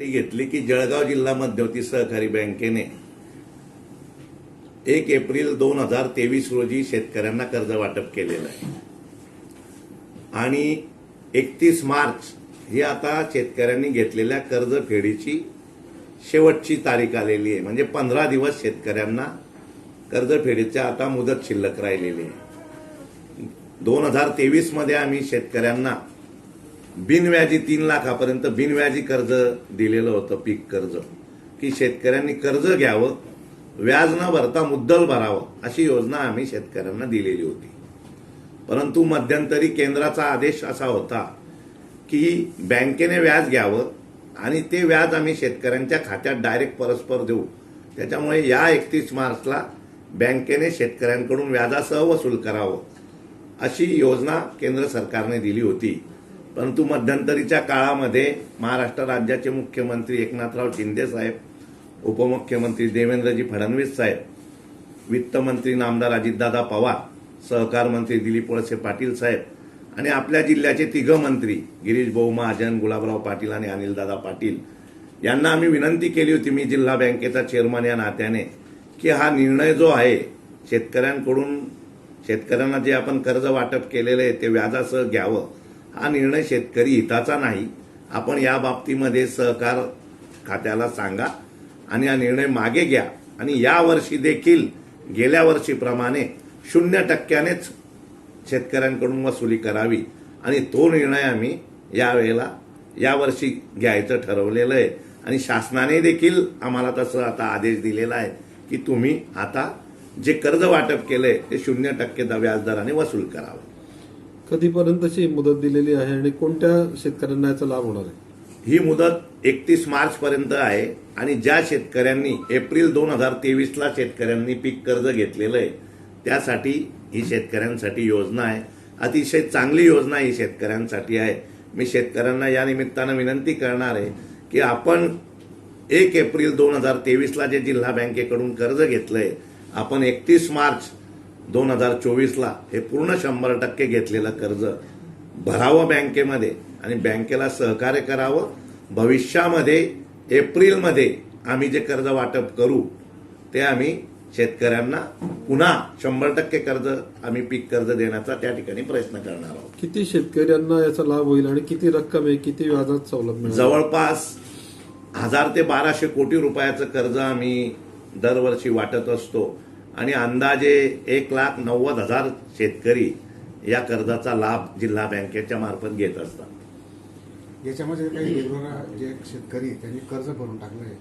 घेतली की जळगाव जिल्हा मध्यवर्ती सहकारी बँकेने एक एप्रिल दोन हजार तेवीस रोजी शेतकऱ्यांना कर्ज वाटप केलेलं आहे. आणि एकतीस मार्च ही आता शेतकऱ्यांनी घेतलेल्या कर्जफेडीची शेवटची तारीख आलेली आहे. म्हणजे पंधरा दिवस शेतकऱ्यांना कर्जफेडीच्या आता मुदत शिल्लक राहिलेली आहे. दोन हजार तेवीसमध्ये आम्ही शेतकऱ्यांना बिनव्याजी तीन लाखापर्यंत बिनव्याजी कर्ज दिलेलं होतं पीक कर्ज. की शेतकऱ्यांनी कर्ज घ्यावं व्याज न भरता मुद्दल भरावं अशी योजना आम्ही शेतकऱ्यांना दिलेली होती. परंतु मध्यंतरी केंद्राचा आदेश असा होता की बँकेने व्याज घ्यावं आणि ते व्याज आम्ही शेतकऱ्यांच्या खात्यात डायरेक्ट परस्पर देऊ. त्याच्यामुळे या एकतीस मार्चला बँकेने शेतकऱ्यांकडून व्याजासह वसूल करावं अशी योजना केंद्र सरकारने दिली होती. परंतु मध्यंतरीच्या काळामध्ये महाराष्ट्र राज्याचे मुख्यमंत्री एकनाथराव शिंदे साहेब उपमुख्यमंत्री देवेंद्रजी फडणवीस साहेब वित्तमंत्री नामदार अजितदादा पवार सहकार मंत्री दिलीप वळसे पाटील साहेब आणि आपल्या जिल्ह्याचे तिघं मंत्री गिरीश भाऊ महाजन गुलाबराव पाटील आणि अनिलदादा पाटील यांना आम्ही विनंती केली होती मी जिल्हा बँकेचा चेअरमन या नात्याने की हा निर्णय जो आहे शेतकऱ्यांकडून शेतकऱ्यांना जे आपण कर्ज वाटप केलेलं आहे ते व्याजासह घ्यावं. हा निर्णय शेतकरी हिताचा नाही. आपण या बाबतीमध्ये सहकार खात्याला सांगा आणि हा निर्णय मागे घ्या. आणि या वर्षी देखील गेल्या वर्षीप्रमाणे शून्य टक्क्यानेच शेतकऱ्यांकडून वसुली करावी. आणि तो निर्णय आम्ही यावेळेला यावर्षी घ्यायचं ठरवलेलं आहे. आणि शासनाने देखील आम्हाला तसं आता आदेश दिलेला आहे की तुम्ही आता जे कर्ज वाटप केलंय ते शून्य टक्के व्याजदराने वसूल करावं. कधीपर्यंतची मुदत दिलेली आहे आणि कोणत्या शेतकऱ्यांना याचा लाभ होणार आहे? ही मुदत एकतीस मार्च पर्यंत आहे आणि ज्या शेतकऱ्यांनी एप्रिल दोन हजार तेवीसला शेतकऱ्यांनी पीक कर्ज घेतलेलं आहे त्यासाठी ही शेतकऱ्यांसाठी योजना आहे. अतिशय चांगली योजना ही शेतकऱ्यांसाठी आहे. मी शेतकऱ्यांना या निमित्तानं विनंती करणार आहे की आपण एक एप्रिल दोन हजार तेवीसला जे जिल्हा बँकेकडून कर्ज घेतलंय आपण एकतीस मार्च दोन हजार चोवीसला हे पूर्ण शंभर टक्के घेतलेलं कर्ज भरावं बँकेमध्ये आणि बँकेला सहकार्य करावं. भविष्यामध्ये एप्रिलमध्ये आम्ही जे कर्ज वाटप करू ते आम्ही शेतकऱ्यांना पुन्हा शंभर टक्के कर्ज आम्ही पीक कर्ज देण्याचा त्या ठिकाणी प्रयत्न करणार आहोत. किती शेतकऱ्यांना याचा लाभ होईल आणि किती रक्कम आहे किती व्याजात सवलत जवळपास हजार ते बाराशे कोटी रुपयाचं कर्ज आम्ही दरवर्षी वाटत असतो. आणि अंदाजे एक लाख नव्वद हजार शेतकरी या कर्जाचा लाभ जिल्हा बँकेच्या मार्फत घेत असतात. याच्यामध्ये काही जे शेतकरी त्यांनी कर्ज भरून टाकलंय.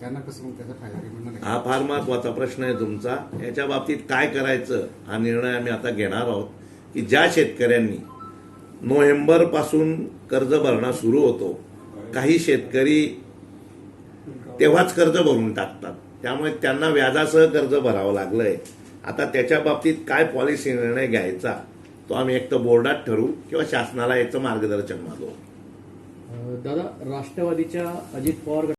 त्यांना कसं मग त्याचा फायदा हा फार महत्त्वाचा प्रश्न आहे तुमचा. याच्या बाबतीत काय करायचं हा निर्णय आम्ही आता घेणार आहोत की ज्या शेतकऱ्यांनी नोव्हेंबरपासून कर्ज भरणं सुरू होतो काही शेतकरी तेव्हाच कर्ज भरून टाकतात. त्यामुळे त्यांना व्याजासह कर्ज भरावं लागलंय. आता त्याच्या बाबतीत काय पॉलिसी निर्णय घ्यायचा तो आम्ही एक तर बोर्डात ठरवू किंवा शासनाला याचं मार्गदर्शन मागवू दादा राष्ट्रवादीच्या अजित पवार